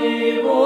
Твоего.